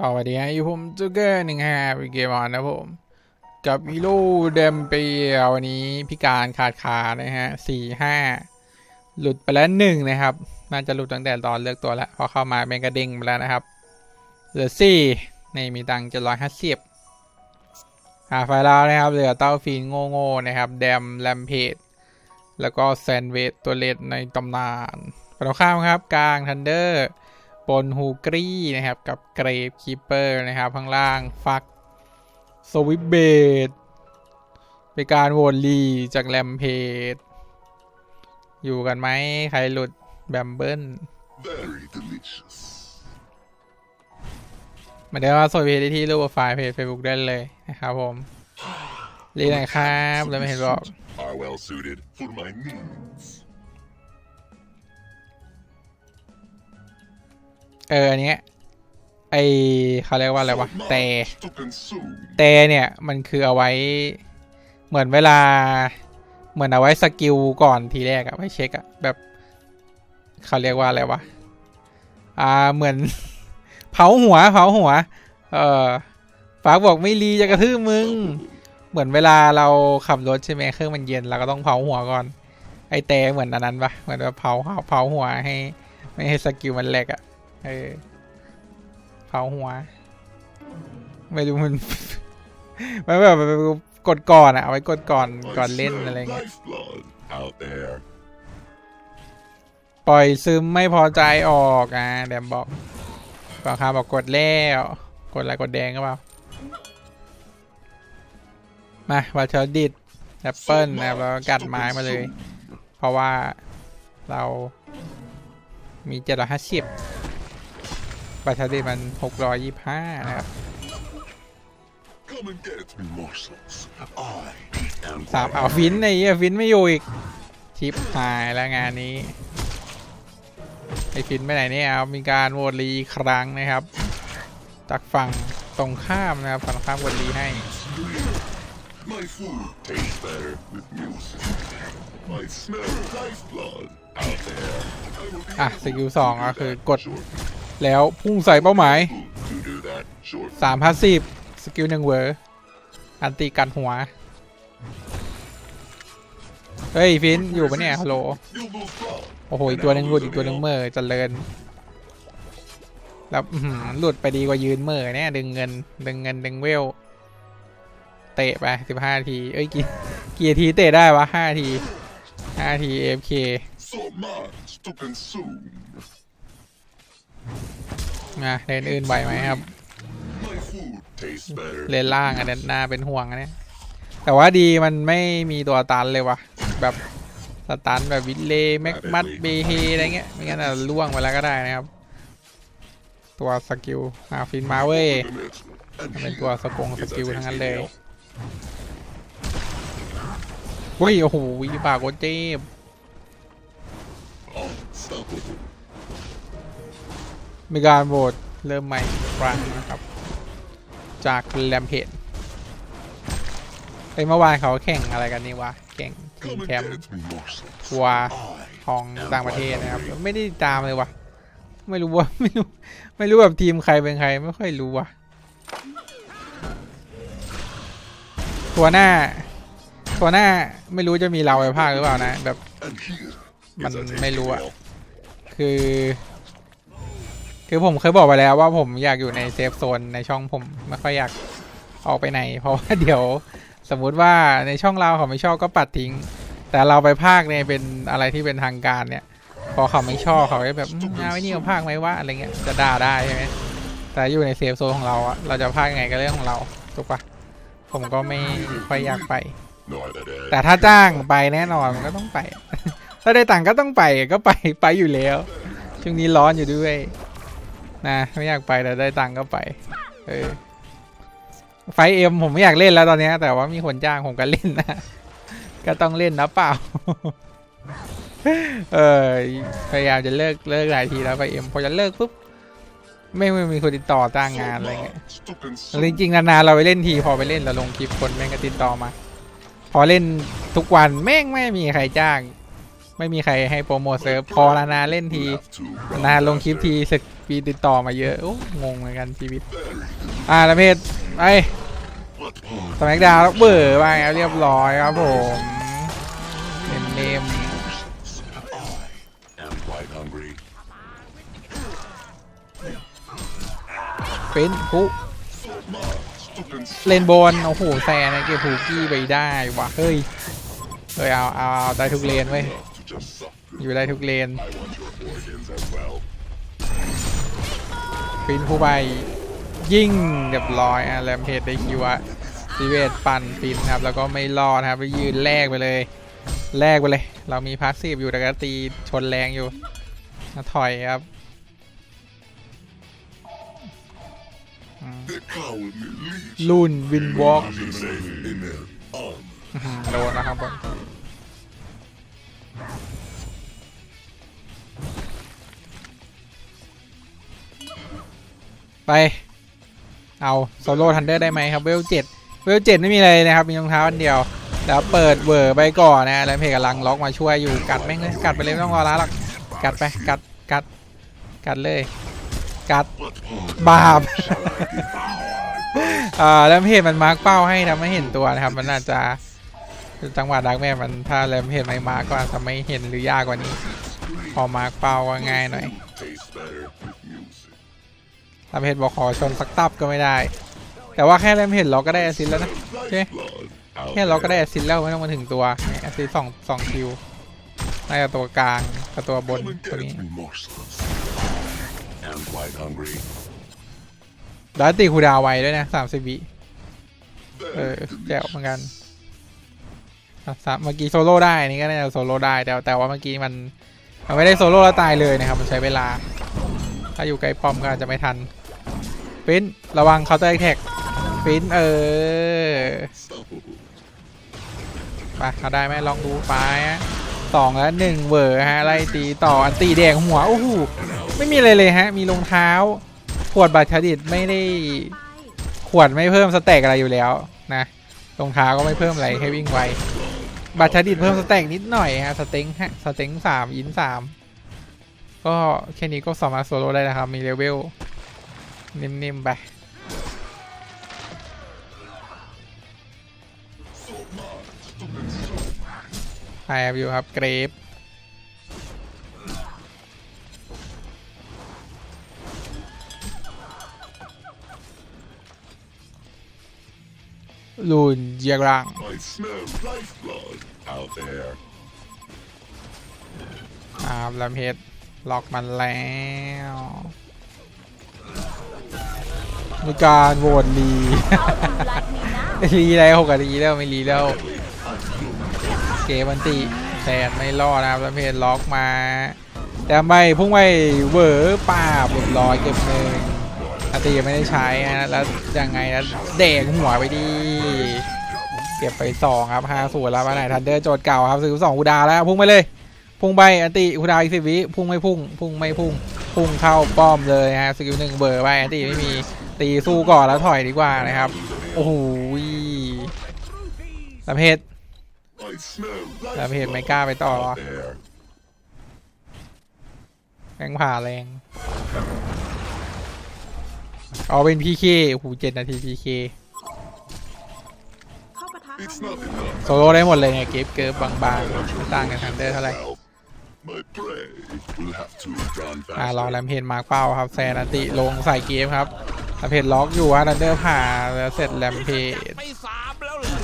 ก็สวัสดีฮะอยู่ผมจูเกอร์หนึ่งห้าวิเกมอนนะผม กับฮีโร่เดมเปียวันนี้พิการขาดขานะฮะสี่ห้าหลุดไปแล้วหนึ่งนะครับ น่าจะหลุดตั้งแต่ตอนเลือกตัวแล้วพอเข้ามาเป็นกระเด้งไปแล้วนะครับ เหลือสี่ในมีตังค์จะร้อยห้าสิบหาไฟลาวนะครับ เหลือเต้าฟีนโง่ๆนะครับ แดมแลมเพจแล้วก็แซนเวตตัวเลดในตำนานฝั่งตรงข้ามครับ กลางทันเดอร์ บนฮูกรีนะครับ กับเกรฟคีเปอร์นะครับ ข้างล่างฟักสวิปเบดเป็นการโหวตลีจากแลมเพจอยู่กันไหมใครหลุดแบมเบิล Very delicious. เหมาเดี๋ยวว่าโซเพจได้ที่รูปโปรไฟล์เพจ Facebook ได้เลยนะครับผมรีหน่อยครับ แล้วไม่เห็นบอก เอออันเนี้ยไอเขาเรียกว่าอะไรวะแต่แต่เนี่ยมันคือเอาไว้เหมือนเวลา เหมือนเอาไว้สกิลก่อนทีแรกอะไว้เช็คอะแบบเขาเรียกว่าอะไรวะอ่าเหมือน เผาหัวเผาหัว เออฝากบอกไม่รีจะกระทืบมึง เหมือนเวลาเราขับรถใช่ไหมเครื่องมันเย็นเราก็ต้องเผาหัวก่อน ไอแต่เหมือนอันนั้นปะเหมือนแบบเผาเผาเผาหัวให้ ไม่ให้สกิลมันแหลกอะ เออเผาหัว ไม่รู้มันมันแบบกดก่อนอะเอาไว้กดก่อน I ก่อนเล่น smell อะไรเงี้ย Lifeblood out there. ปล่อยซึมไม่พอใจออกอะแดมบอกก่อนคาบอกกดแล้วกดอะไรกดแดงก็เปล่ามาวัชดิดแอปเปิลนะครับแล้วก็กัดไม้มาเลย เพราะว่าเรามีเจ็ดร้อยห้าสิบ วัชดิดมันหกร้อยยี่ห้านะครับสามเอาฟินไอ้เหี้ยฟินไม่อยู่อีก ชิปหายแล้วงานนี้ ไอ้ฟินไปไหนเนี่ยเอามีการโวตรีครั้งนะครับจากฝั่งตรงข้ามนะครับฝั่งข้ามโวตรีให้ My food tastes better with music. I smell lifeblood out there. อะสกิลสองก็คือกด แล้วพุ่งใส่เป้าหมาย to do that short สามพันสิบสกิลหนึ่งเวอร์อันตีกันหัว เฮ้ย ฟิน อยู่ปะเนี่ยฮัลโหล You'll lose blood. โอ้โห อีกตัวหนึ่งหลุดอีกตัวหนึ่งเมื่อเจริญแล้วอื้อหือหลุดไปดีกว่ายืนเมื่อเนี่ยดึงเงิน ดึงเงิน ดึงเวล เตะไปสิบห้าที เอ้ย กี่กี่ทีเตะได้วะห้าทีห้าทีเอฟเค นะเลนอื่นไหวไหมครับ เลนล่างอันนั้นน่าเป็นห่วงอันเนี้ยแต่ว่าดีมันไม่มีตัวตันเลยวะแบบสตันแบบวิเล่แม็กมัดเบเฮอะไรเงี้ยไม่งั้นอาจจะล่วงไปแล้วก็ได้นะครับ ตัวสกิลมาฟินมาเว้ยเป็นตัวสกงสกิลทั้งนั้นเลย tasty meal. เฮ้ยโอ้โหวิบากโคตรเจ็บ มีการโหวตเริ่มใหม่ครั้งนะครับ จากแลมเพจไอเมื่อวานเขาแข่งอะไรกันนี่วะแข่งทีมแคมป์วัวของต่างประเทศนะครับ ไม่ได้ตามเลยวะไม่รู้ว่าไม่รู้ไม่รู้แบบทีมใครเป็นใครไม่ค่อยรู้วะตัวหน้า ตัวหน้าไม่รู้จะมีเราไปภาคหรือเปล่านะ แบบมันไม่รู้อะคือ คือผมเคยบอกไปแล้วว่าผมอยากอยู่ในเซฟโซนในช่องผมไม่ค่อยอยากออกไปไหน เพราะว่าเดี๋ยวสมมุติว่าในช่องเราเขาไม่ชอบก็ปัดทิ้ง แต่เราไปภาคเนี่ยเป็นอะไรที่เป็นทางการเนี่ย พอเขาไม่ชอบเขาก็แบบอืมเอาไอ้นี่มาภาคไหมว่าอะไรเงี้ยจะด่าได้ใช่ไหมแต่อยู่ในเซฟโซนของเราอะเราจะภาคยังไงก็เรื่องของเราถูกปะผมก็ไม่ค่อยอยากไป แต่ถ้าจ้างไปแน่นอนมันก็ต้องไป ถ้าได้ตังค์ก็ต้องไปก็ไปไปอยู่แล้วช่วงนี้ร้อนอยู่ด้วย นะไม่อยากไปแต่ได้ตังก็ไป เออ ไฟเอ็มผมไม่อยากเล่นแล้วตอนนี้ แต่ว่ามีคนจ้างผมก็เล่นนะ ก็ต้องเล่นนะเปล่า เออพยายามจะเลิกเลิกหลายทีแล้วไฟเอ็มพอจะเลิกปุ๊บไม่ไม่มีคนติดต่อจ้างงานอะไรเงี้ยจริงๆนานๆเราไปเล่นทีพอไปเล่นเราลงคลิปคนแม่งก็ติดต่อมา พอเล่นทุกวันแม่งไม่มีใครจ้าง ไม่มีใครให้โปรโมทเซิร์ฟพอนานๆเล่นทีนานๆลงคลิปทีสึก ปีติดต่อมาเยอะโอ้งงเหมือนกันชีวิต อ่าละเพศไปสมักดาวแล้วเบอร์ไปเรียบร้อยครับผมเนมเนมเป็นผู้เลนโบนโอ้โหแซนเก็บผูกี้ไปได้ว่ะเฮ้ยเฮ้ยเอาเอาได้ทุกเลนเว้ยอยู่ได้ทุกเลน ปินผู้ใบยิ่งเรียบร้อยอะแรมเพจได้คิวอะซีเวตปั่นปินครับ แล้วก็ไม่รอดครับไปยืนแลกไปเลยแลกไปเลย เรามีพาสซีฟอยู่แต่ก็ตีชนแรงอยู่นะถอยครับ The cowardly leech ลุนวินวอล์ก is safe in their arms. โดนนะครับ ไป เอาโซโล่ทันเดอร์ได้ไหมครับเวลเจ็ดเวลเจ็ดไม่มีอะไรนะครับ มีรองเท้าอันเดียว แล้วเปิดเวอร์ไปก่อนนะแล้วเพจกำลังล็อกมาช่วยอยู่กัดแม่งเลยกัดไปเลยไม่ต้องรอล้าหรอกกัดไปกัดกัดกัดเลย กัดบาปอ่าแล้วเพจมันมาร์กเป้าให้ทำให้เห็นตัวนะครับ มันอาจจะจังหวะดักแม่มันถ้าแรมเพจไม่มาร์กก็อาจจะไม่เห็นหรือยากกว่านี้ พอมาร์กเป้าก็ง่ายหน่อย แรมเพจบอกขอชนสักตับก็ไม่ได้ แต่ว่าแค่แรมเพจเราก็ได้แอสซิสต์แล้วนะ Okay. Lifeblood out แค่เราก็ได้แอสซิสต์แล้วไม่ต้องมาถึงตัวแอสซิสต์สองสองคิวน่าจะตัวกลางกับตัวบนตัวนี้ me morsels. am quite hungry. แล้วตีคูดาวไวด้วยนะสามสิบวิเออแจ๋วเหมือนกันสามเมื่อกี้โซโล่ได้นี่ก็น่าจะโซโล่ได้แต่แต่ว่าเมื่อกี้มันมันไม่ได้โซโล่แล้วตายเลยนะครับ มันใช้เวลา ถ้าอยู่ใกล้ป้อมก็อาจจะไม่ทัน ฟินระวังเคาน์เตอร์แท็กฟินเออไปเขาได้ไหมลองดูไปสองแล้วหนึ่งเวอร์ฮะไล่ตีต่ออันตีแดงหัวโอ้โหไม่มีอะไรเลยฮะ มีรองเท้า ขวดบัตรเครดิตไม่ได้ขวดไม่เพิ่มสเต็กอะไรอยู่แล้วนะรองเท้าก็ไม่เพิ่มอะไรให้วิ่งไวบัตรเครดิตเพิ่มสเต็กนิดหน่อยฮะสเต็งฮะสเต็งสามอินสามก็แค่นี้ก็สามารถโซโล่ได้นะครับมีเลเวล นิ่มๆไปไฮแอวิวครับเกรฟลูนเยียกรัง I smell lifeblood out there. ครับลำเพชรล็อกมันแล้ว มีการโหวตรีรีอะไรหกนาทีแล้วไม่รีแล้ว เกมมันติแซนไม่รอดนะครับลำเพชรล็อกมา แต่ไม่พุ่งไปเวอร์ป้าบเรียบร้อยเก็บหนึ่งอาตียังไม่ได้ใช้นะแล้วยังไงนะเด็กหัวไปดี เก็บไปสองครับห้าส่วนแล้วมาไหนทันเดอร์โจทย์เก่าครับซื้อสองอุดาแล้วพุ่งไปเลย พุ่งไปอันติอุดาอีกสิบวิพุ่งไม่พุ่ง พุ่งไม่พุ่ง พุ่งเข้าป้อมเลยฮะสกิลหนึ่งเบอร์ไปอันติไม่มีตีสู้ก่อนแล้วถอยดีกว่านะครับ โอ้โหลำเพชร I smell ลำเพชร lifeblood ไม่กล้าไปต่อ out there. แรงผ่าแรงเอาเป็นพีเคโอ้โหเจ็ดนาทีพีเคเข้าปะทะ It's เข้า not มือ enough. โซโล่ได้หมดเลยไงเก็บเกิร์ฟบางๆไม่ต่างกันทันเดอร์เท่าไหร่ อ่ารอ faster. แรมเพนมาร์กเป้าครับแซนอันติลงใส่เกมครับแรมเพนล็อกอยู่ฮะทันเดอร์ผ่าแล้วเสร็จแรมเพนไม่สามแล้วเหรอ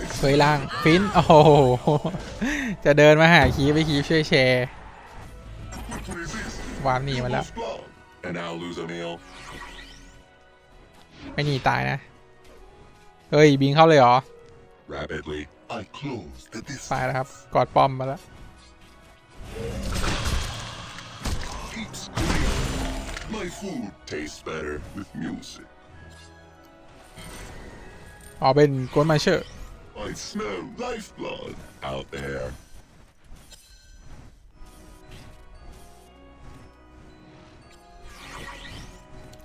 I เฮ้ยล่างฟินโอ้โหจะเดินมาหาคีไปคีช่วยแชร์ would resist วานหนีมาแล้ว most blood, and I'll lose a meal. ไม่หนีตายนะ เฮ้ย บิงเข้าเลยเหรอ Rapidly, I close the ตาย distance. แล้วครับ กอดป้อมมาแล้ว Keep screaming. My food tastes better with music. อ๋อเป็นกวนมาเชอร์ I smell lifeblood out there.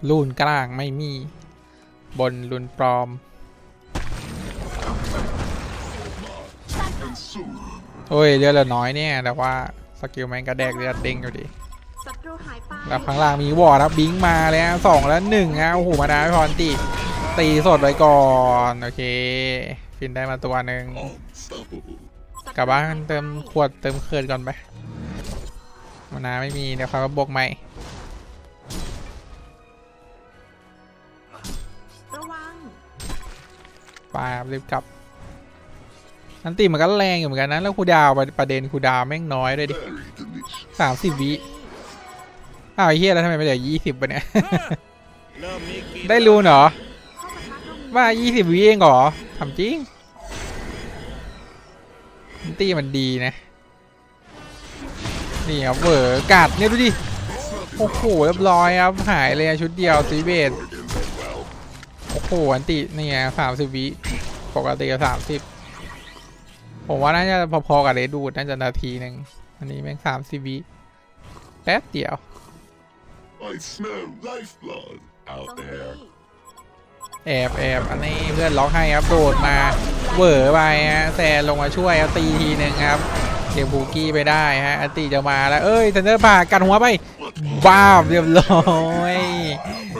ลูนกลางไม่มี บนลูนปลอม โอ้ยเลือดเหลือน้อยเนี่ย แต่ว่าสกิลแมงกระแดกเลือดเด้งอยู่ดิแล้วข้างล่างมีวอร์ดครับบิงมาแล้วสองแล้วหนึ่งฮะโอ้โหมาดาไม่พรตีตีสดไว้ก่อน โอเค ฟินได้มาตัวหนึ่งกลับบ้านเติมขวดเติมเคิร์ดก่อนไปมานาไม่มีเดี๋ยวเขาก็บวกใหม่ไปรับรีบกลับ อันตีมันก็แรงอยู่เหมือนกันนะแล้วคูดาวประเด็นคูดาวแม่งน้อยด้วยดิสามสิบวิอ้าวไอ้เฮียแล้วทำไมไม่เหลือยี่สิบปะเนี่ย ได้รู้เหรอว่ายี่สิบวิเองเหรอทำจริงอันตีมันดีนะ นี่ครับเวอร์กัดเนี่ยดูดิ โอ้โหเรียบร้อยครับหายเลยชุดเดียวซีเบสโอ้โหอันตินี่ไงสามสิบวิปกติสามสิบ ผมว่าน่าจะพอๆกับเรดดูดน่าจะนาทีหนึ่งอันนี้แม่งสามสิบวิแป๊บเดียว I smell lifeblood ตร out งนี้ there. แอบแอบอันนี้เพื่อนล็อกให้ครับโดดมาเหวอไปฮะแซนลงมาช่วยครับตีทีหนึ่งครับเก็บบูกี้ไปได้ฮะอันติจะมาแล้วเอ้ยเทนเนอร์ผ่ากันหัวไปบ้าบเรียบร้อย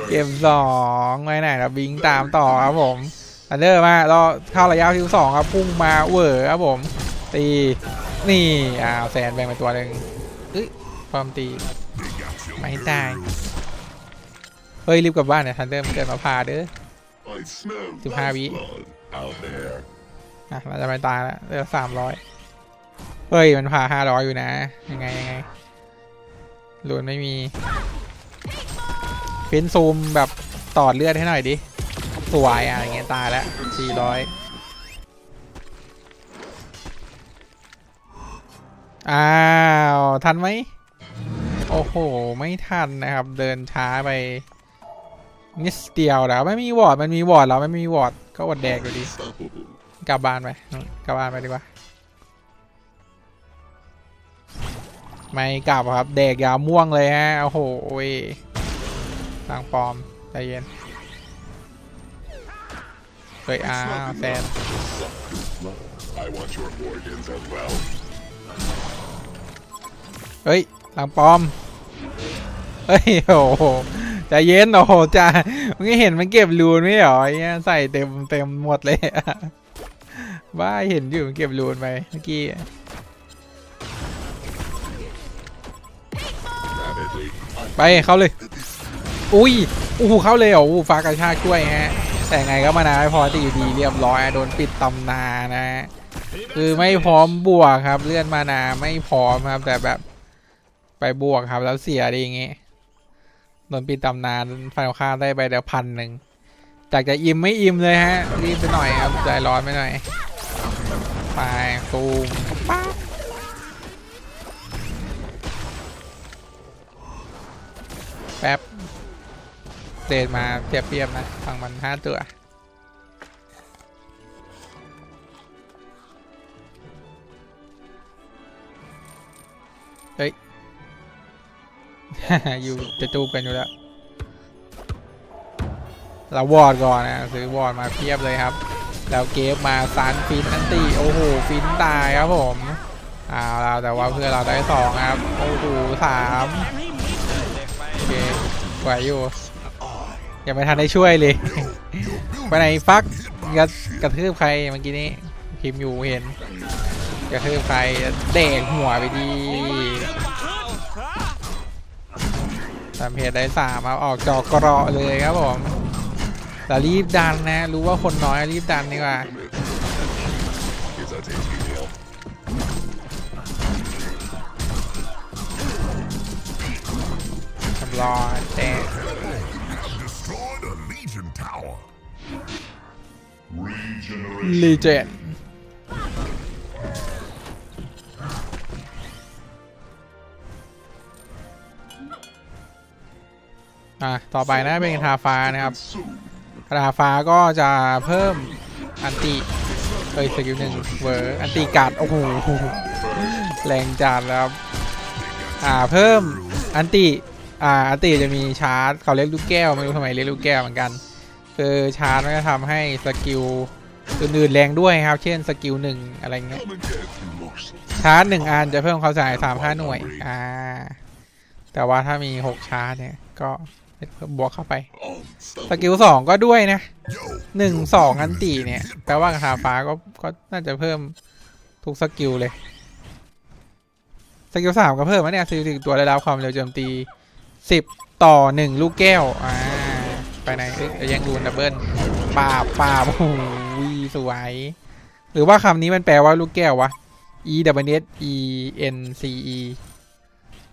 เก็บสองไว้ไหนครับบิงตามต่อครับผม อันเดอร์มาเราเข้าระยะที่สองครับพุ่งมาเวอร์ครับผมตีนี่อ้าวแซนแบ่งไปตัวหนึ่งเอ้ยความตีไม่ตายเฮ้ยรีบกลับบ้านเนี่ยทันเดอร์มันเกิดมาพาเด้อสิบห้าวิอะเราจะไปตายแล้วเหลือสามร้อยเฮ้ยมันพาห้าร้อยอยู่นะ ยังไงยังไงลูนไม่มีเฟ้นซูมแบบตอดเลือดให้หน่อยดิ สวยอะอย่างเงี้ยตายแล้วสี่ร้อยอ้าว ทันไหม โอ้โห ไม่ทันนะครับ เดินช้าไปนิดเดียวแล้วไม่มีวอร์ดมันมีวอร์ดแล้วไม่มีวอร์ดก็อดแดกอยู่ดี กลับบ้านไปกลับบ้านไปดีกว่า ไม่กลับครับเด็กยาม่วงเลยฮะ โอ้โหทางปลอมใจเย็น เฮ้ยอ้าแซน I want your organs as well. เฮ้ยทางปลอม เฮ้ยโอ้โหใจเย็นโอ้โหจ้ามึงเห็นมันเก็บรูนไม่เหรอเงี้ยใส่เต็มเต็มหมดเลยว่าเห็นอยู่มันเก็บรูนไปเมื่อกี้ ไปเข้าเลย อุ้ยโอ้เข้าเลยเหรอโอ้ฟ้ากระชากช่วยฮะ แต่ไงก็มานาไม่พอตีดีเรียบร้อยโดนปิดตำนานนะคือไม่พร้อมบวกครับเลื่อนมานาไม่พร้อมครับ แต่แบบไปบวกครับแล้วเสียดีอย่างงี้โดนปิดตำนานฟันข้าได้ไปเดี๋ยวพันหนึ่งจากจะอิ่มไม่อิ่มเลยฮะรีบไปหน่อยครับใจร้อนไปหน่อยไปตูมป๊บแป๊บ เดทมาเปรียบเทียบนะฝั่งมันห้าตัวเฮ้ย อยู่จะจูบกันอยู่แล้ว เราวอดก่อนนะ ซื้อวอดมาเพียบเลยครับ แล้วเกฟมาซันฟินนันตีโอ้โห ฟินตายครับผมเอาแล้วแต่ว่าเพื่อเราได้สองครับ โอ้โหสามเกไปโอเคไหวอยู่ ยังไม่ทันได้ช่วยเลย ไปไหนฟักกระกระทืบใครเมื่อกี้นี้พิมอยู่เห็น กระทืบใครเด็กหัวไปดีตามเพจได้สามเอาออกจอกกระเลยครับผมแต่รีบดันนะ รู้ว่าคนน้อยรีบดันดีกว่าทำรอแต่ ลีเจนอะ ต่อไปนะเป็นทาฟ้านะครับคาถาฟ้าก็จะเพิ่มอันติเอ้ยสกิลหนึ่งเวอร์อันติกัดโอ้โหแรงจัดแล้วครับอ่าเพิ่มอันติอ่าอันติจะมีชาร์จเขาเรียกลูกแก้วไม่รู้ทำไมเรียกลูกแก้วเหมือนกัน คือชาร์จมันจะทำให้สกิล อื่นๆแรงด้วยครับ เช่นสกิลหนึ่งอะไรเงี้ยชาร์จหนึ่งอันจะเพิ่มความสายสามห้าหน่วย อ่า แต่ว่าถ้ามีหกชาร์จเนี่ย ก็เพิ่มบวกเข้าไป สกิลสองก็ด้วยนะหนึ่งสองอันตีเนี่ยแปลว่ากระทาฟ้าก็ก็น่าจะเพิ่มทุกสกิลเลย สกิลสามก็เพิ่มนะเนี่ยสกิลตัวได้รับความเร็วโจมตีสิบต่อหนึ่งลูกแก้ว อ่า ไปไหนเอ้ยยังดูดับเบิลปาบปาบโอ้ สวย หรือว่าคำนี้มันแปลว่าลูกแก้ววะ e w s e n c e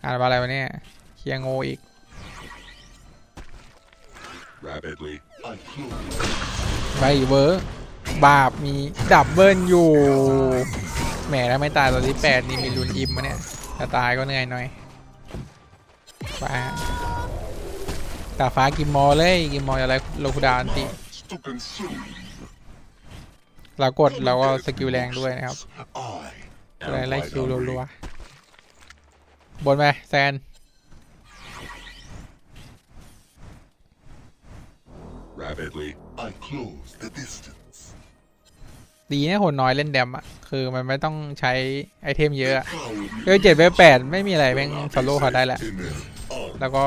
อ่านว่าอะไรวะเนี่ยเคียงโงอีก rapidly. I close. ไบเวิร์กบาปมีดับเบิลอยู่แหมถ้าไม่ตายตอนที่แปดนี่มีลุนอิมมะเนี่ยถ้าตายก็เหนื่อยหน่อยฟ้าตาฟ้ากิมมอเลยกิมมออะไรโลคูดาวอันติ Gods to consume. เรากดเราก็สกิลแรงด้วยนะครับ I เลย am ไล่ quite คิว hungry. รัวๆบนไปแซน Rapidly. I close the distance. ดีนะคนน้อยเล่นแดมอะ คือมันไม่ต้องใช้ไอเทมเยอะอะ Cowardly เออเจ็ดไปแปดไม่มีอะไรแม่งโซโล่เขาได้แหละ in their arms. แล้วก็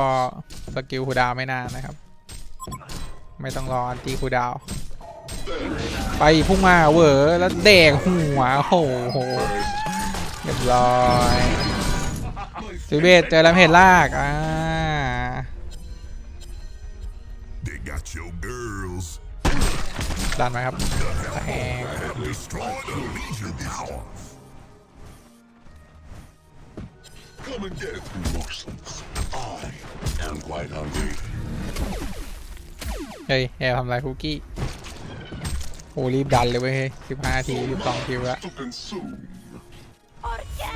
สกิลคูลดาวน์ไม่นานนะครับ ไม่ต้องรออันตีคูลดาวน์ ไปพุ่งมาเวอร์แล้วแดกหัวโอ้โหเรียบร้อยสิเบตเจอแล้วเห็นลากอ่าดันไหมครับแตกเฮ้ยแอบทำไรคุกกี้ โอ้รีบดันเลยเว้ยสิบห้าทีสิบสองคิวละ To consume.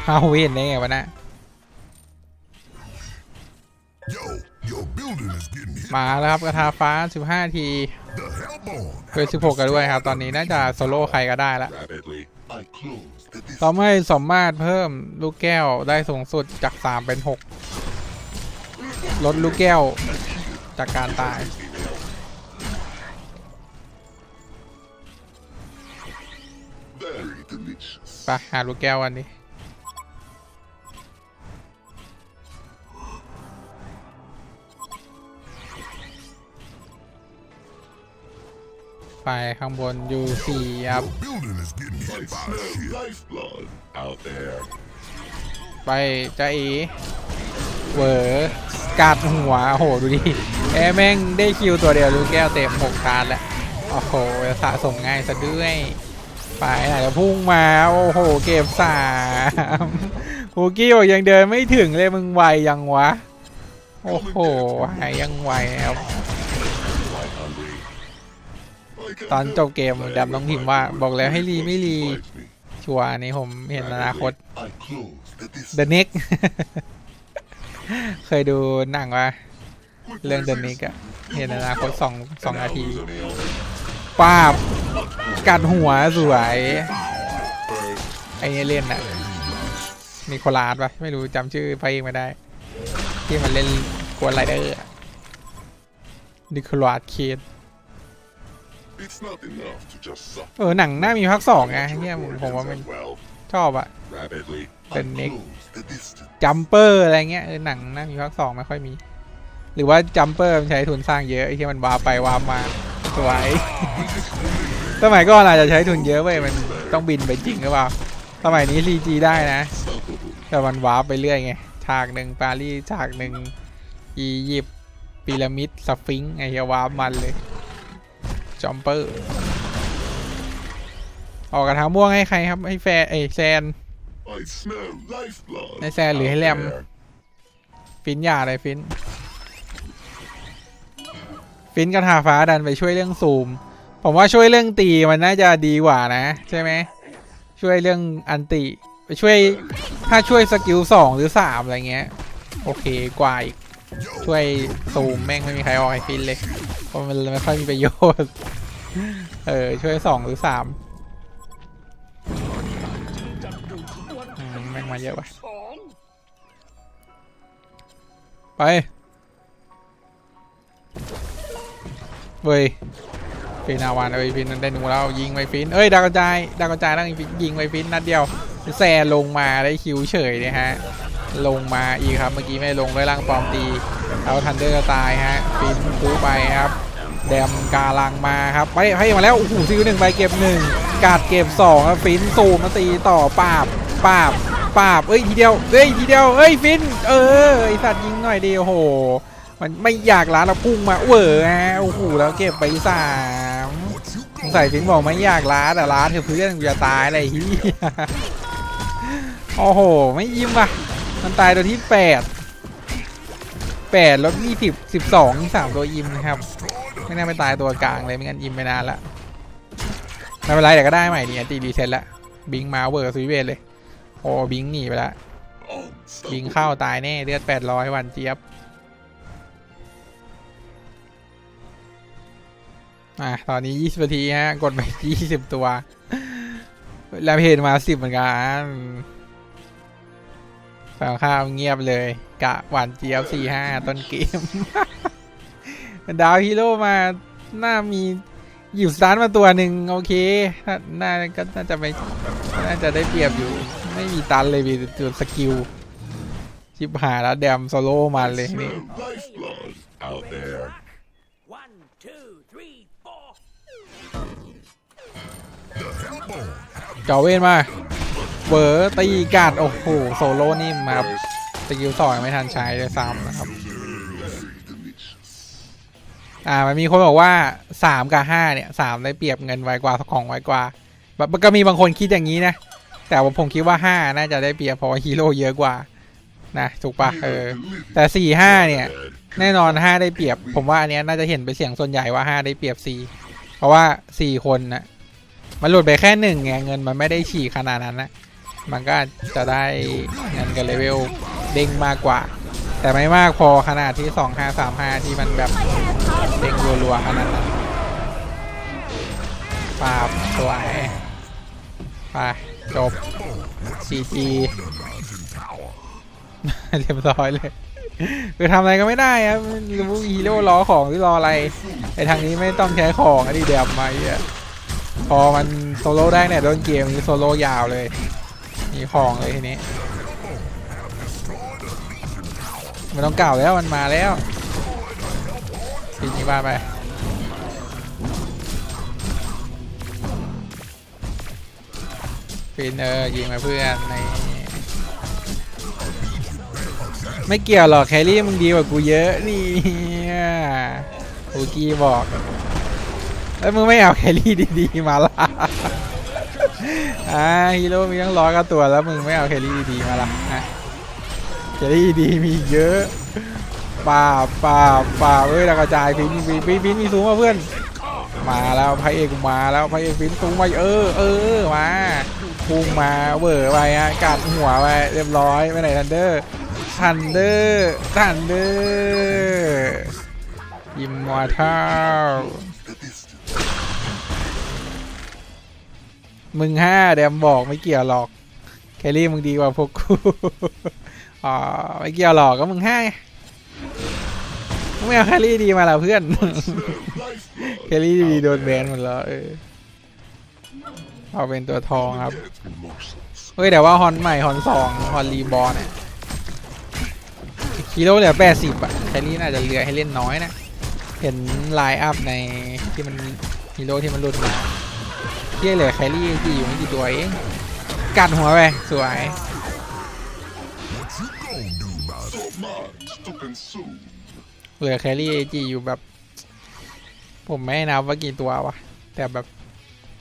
ฮาวินได้ไงวะนะ Yo, your building is getting hit. มาแล้วครับกระทาฟ้าสิบห้าที The hellborn. เกินสิบหกกันด้วยครับ ตอนนี้น่าจะโซโล่ใครก็ได้ละ Rapidly. I close the distance. ทำให้สมมาตรเพิ่มลูกแก้วได้สูงสุดจาก 3 เป็น 6 ลดลูกแก้วจากการตาย ไปหาลูกแก้วกันดิไปข้างบนอยู่สี่ครับ ไปจ้าเอเวอกัดหัวโอ้โหดูดิแอแม่งได้คิวตัวเดียวลูกแก้วเต็มหกคานแล้วโอ้โหสะสมง่ายซะด้วย ไปไหนจะพุ่งมา โอ้โห เก็บสามฮูกี้บอกยังเดินไม่ถึงเลยมึงไวยังวะ โอ้โหหายยังไวครับ ตอนจบเกมดำต้องพิมพ์ว่า บอกแล้วให้รีไม่รี ชัวร์นนี้ผมเห็นอนาคต the distance. The Nick เคยดูหนังว่าเรื่อง The Nick อะเห็นอนาคตสองสองนาที ป้าบกัดหัวสวย ไอ้นี่เล่นน่ะนิโคลัสปะไม่รู้จำชื่อพระเอกไม่ได้ ที่มันเล่นกวนไรเดอร์นิโคลัสเคด It's not enough to just suck เออหนังน่ามีภาคสองไงเนี่ยผมผมว่ามัน as well. ชอบอะ Rapidly. The I Nick. close the distance. จัมเปอร์อะไรเงี้ยเออหนังน่ามีภาคสองไม่ค่อยมี หรือว่าจัมเปอร์มันใช้ทุนสร้างเยอะไอ้ที่มันวาร์ปไปวาร์ปมา สวยสมัยก่อนอาจจะใช้ทุนเยอะเว้ยมันต้องบินไปจริงหรือเปล่าสมัยนี้ CG ได้นะ Unstoppable. แต่มันวาร์ปไปเรื่อยไงฉากหนึ่งปารีสฉากหนึ่งอียิปต์พีระมิดสฟิงค์ไอ้เหี้ยวาร์ปมันเลยจอมเปอร์ออกกระทาม่วงให้ใครครับ ให้แฟนไอ้แซน I smell lifeblood. ในแซนหรือให้แรม out there. ฟินหย่าเลยฟิน ฟินกระทาฟ้าดันไปช่วยเรื่องซูม ผมว่าช่วยเรื่องตีมันน่าจะดีกว่านะ ใช่ไหม ช่วยเรื่องอันติไปช่วยถ้าช่วยสกิลสองหรือสามอะไรเงี้ย โอเคกว่าอีกช่วยซูมแม่งไม่มีใครออกไอฟินเลยเพราะมันไม่ค่อยมีประโยชน์เออช่วยสองหรือสามอืมแม่งมาเยอะว่ะไป เว้ยฟินอาวันเอ้ยฟินนั่นได้หนูแล้วยิงไปฟินเอ้ยดาวกระจายดาวกระจายแล้วยิงไปฟินนัดเดียวแซลงมาได้คิวเฉยเลยฮะลงมาอีกครับเมื่อกี้ไม่ลงด้วยร่างปลอมตีเอาทันเดอร์ตายฮะฟินปูไปครับแดมกาลังมาครับไปให้มาแล้วโอ้โหซิวหนึ่งไปเก็บหนึ่งกาดเก็บสองครับฟินซูมมาตีต่อปาบปาบปาบเอ้ยทีเดียวเอ้ยทีเดียวเอ้ยฟินเออไอสัตว์ยิงหน่อยเดีโอ้โห มันไม่อยากล้าเราพุ่งมาเวอร์ฮะโอ้โหแล้วเก็บไปสามสงสัยฟินบอกไม่อยากล้าแต่ล้าเถอเพื่อนกูจะตายอะไรเฮียโอ้โห ไม่ยิ้มว่ะ มันตายตัวที่แปดแปดลบยี่สิบสิบสองสามตัวยิ้มนะครับ ไม่น่าไปตายตัวกลางเลยไม่งั้นยิ้มไปนานละไม่เป็นไรเดี๋ยวก็ได้ใหม่นี่ตีรีเซ็ตละบิงมาเวอร์สวิเวทเลย โอ้บิงหนีไปละบิงเข้าตายแน่เลือดแปดร้อยวันเจี๊ยบ อะตอนนี้ยี่สิบนาทีฮะ กดไปยี่สิบตัว แล้วเพจมาสิบเหมือนกันฝั่งข้ามเงียบเลย กะหวานเจี๊ยบสี่ห้าต้นเกม ดาวฮีโร่มาน่ามีหยิบสตาร์มาตัวหนึ่งโอเคถ้าน่าก็น่าจะไม่น่าจะได้เปรียบอยู่ ไม่มีตันเลยมีต่ตัวสกิล ชิบหายแล้วแดมโซโล่มาเลยนี่ Smell lifeblood out there. one two three four เก่าเวนมาเบอร์ตีกัดโอ้โหโซโล่นิ่มครับสกิลสองยังไม่ทันใช้เลยซ้ำนะครับ อ่ามันมีคนบอกว่าสามกับห้าเนี่ยสามได้เปรียบเงินไวกว่าของไวกว่าแบบก็มีบางคนคิดอย่างนี้นะ แต่ว่าผมคิดว่าห้าน่าจะได้เปรียบเพราะว่าฮีโร่เยอะกว่า นะถูกปะเออแต่สี่ห้าเนี่ย แน่นอนห้าได้เปรียบ ผมว่าอันเนี้ยน่าจะเห็นเป็นเสียงส่วนใหญ่ว่าห้าได้เปรียบสี่เพราะว่าสี่คนน่ะมันหลุดไปแค่หนึ่งไงเงินมันไม่ได้ฉีกขนาดนั้นนะมันก็จะได้เงินกับเลเวลเด้งมากกว่า แต่ไม่มากพอขนาดที่สองห้าสามห้าที่มันแบบเด้งรัวๆขนาดนั้นปาบสวยไปจบ CG เรียบร้อยเลยคือทำอะไรก็ไม่ได้ครับรู้ฮีโร่รอของหรือรออะไรไอทางนี้ไม่ต้องใช้ของอันนี้เดียบมาเหี้ยพอมันโซโล่ได้เนี่ยโดนเกมนี้โซโล่ยาวเลย มีของเลยทีนี้ไม่ต้องเก่าแล้วมันมาแล้วปีนี้บ้าไปฟินเออยิงมาเพื่อนใน ไม่เกี่ยวหรอกแครี่มึงดีกว่ากูเยอะนี่กูกี้บอกแล้วมึงไม่เอาแครี่ดีๆมาละอ่าฮีโร่มีตั้งร้อยกว่าตัวแล้วมึงไม่เอาแครี่ดีๆมาละอะแครี่ดีมีเยอะป่าป่าป่าเอ้ยกระจายฟินฟินฟินฟินมีสูงมาเพื่อนมาแล้วพระเอกมาแล้วพระเอกฟินสูงมาเออเออมาพุ่งมาเวอร์ไปฮะกัดหัวไปเรียบร้อยไปไหนทันเดอร์ ทันเดอร์ทันเดอร์ยิมมอร์ทัลมึงห้าแดมบอกไม่เกี่ยวหรอก แคลรี่มึงดีกว่าพวกกูอ๋อไม่เกี่ยวหรอกก็มึงห้าไงมึงไม่เอาแคลรี่ดีมาแล้วเพื่อน แคลรี่ดีโดนแบนหมดแล้วเออเอาเป็นตัวทองครับ เฮ้ยแต่ว่าฮอนใหม่ฮอนสองฮอนรีบอลเนี่ย ฮีโร่เหลือแปดสิบอะแครี่น่าจะเหลือให้เล่นน้อยนะ เห็นไลน์อัพในที่มันฮีโร่ที่มันหลุดมาที่เหลือแครี่ที่อยู่ไม่กี่ตัวเองกัดหัวไปสวยเหลือแครี่เอจีอยู่แบบ ผมไม่นับว่ากี่ตัววะแต่แบบ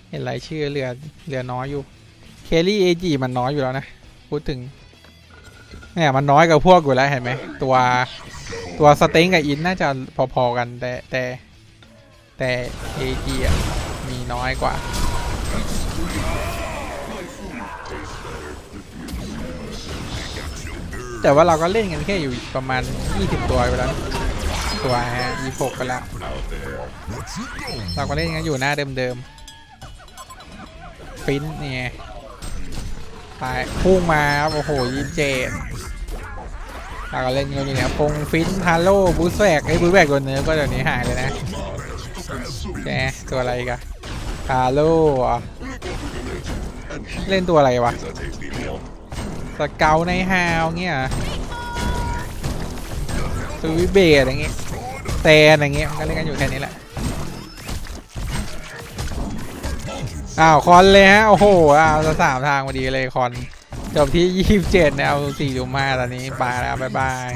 เห็นรายชื่อเหลือเหลือน้อยอยู่แครี่เอจีมันน้อยอยู่แล้วนะ พูดถึง เนี่ยมันน้อยกับพวกอยู่แล้วเห็นไหมตัวตัวสเต็งกับอินน่าจะพอๆกันแต่แต่แต่เอจีอะมีน้อยกว่าแต่ว่าเราก็เล่นกันแค่อยู่ประมาณ 20 ตัวไปแล้ว ตัวฮะ26ไปแล้ว เราก็เล่นกันอยู่หน้าเดิมๆ ฟินเนี่ ยตายพุ่งมาครับโอ้โหยินเจดเราก็เล่นกันอยู่เนี่ยพงฟินทาโร่บูสแวกไอ้บูสแวกโดนเนื้อก็เดี๋ยวนี้หายเลยนะแกตัวอะไรกันคาโลเล่นตัวอะไรวะสเกลในฮาวเงี้ยเหรอสวิเบตอย่างเงี้ยแตนอย่างเงี้ยมันก็เล่นกันอยู่แค่นี้แหละ อ้าวคอนเลยฮะ โอ้โหอ้าวสามทางพอดีเลยคอน จบที่27นะเอาสี่ดูมาตอนนี้ไปแล้วบ๊ายบาย